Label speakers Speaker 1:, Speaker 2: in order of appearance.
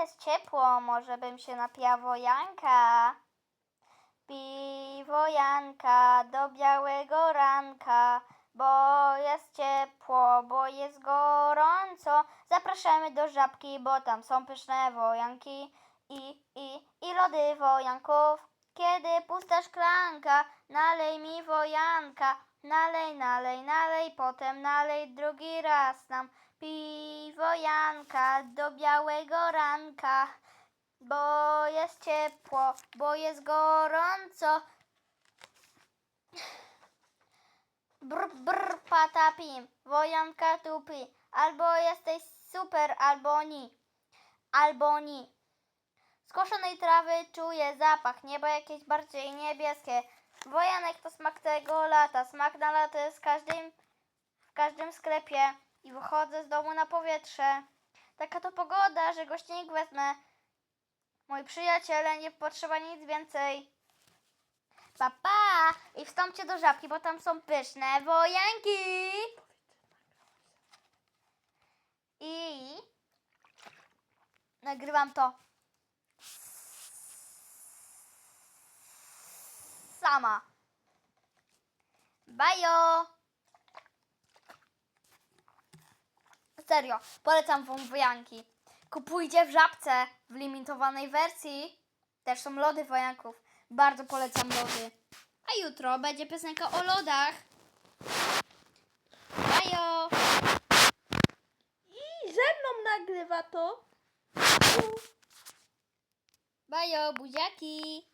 Speaker 1: jest ciepło, może bym się napiła wojanka. Pij wojanka do białego ranka, bo jest ciepło, bo jest gorąco. Zapraszamy do żabki, bo tam są pyszne wojanki i, i, i lody wojanków. Kiedy pusta szklanka, nalej mi wojanka. Nalej, nalej, nalej, potem nalej drugi raz nam. Pij wojanka do białego ranka, bo jest ciepło, bo jest gorąco. Brr, brr, patapim, wojanka tupi. Albo jesteś super, albo ni. Albo ni. Skoszonej trawy czuję zapach, niebo jakieś bardziej niebieskie. Wojanek to smak tego lata, smak na lato jest w każdym, w każdym sklepie i wychodzę z domu na powietrze. Taka to pogoda, że gościnik wezmę. Moi przyjaciele, nie potrzeba nic więcej. Pa, pa! I wstąpcie do żabki, bo tam są pyszne wojanki. I nagrywam to sama. Bajo! Serio, polecam wam wojanki. Kupujcie w żabce w limitowanej wersji. Też są lody wojanków. Bardzo polecam lody. A jutro będzie piosenka o lodach. Bajo!
Speaker 2: I ze mną nagrywa to.
Speaker 1: Bajo, buziaki!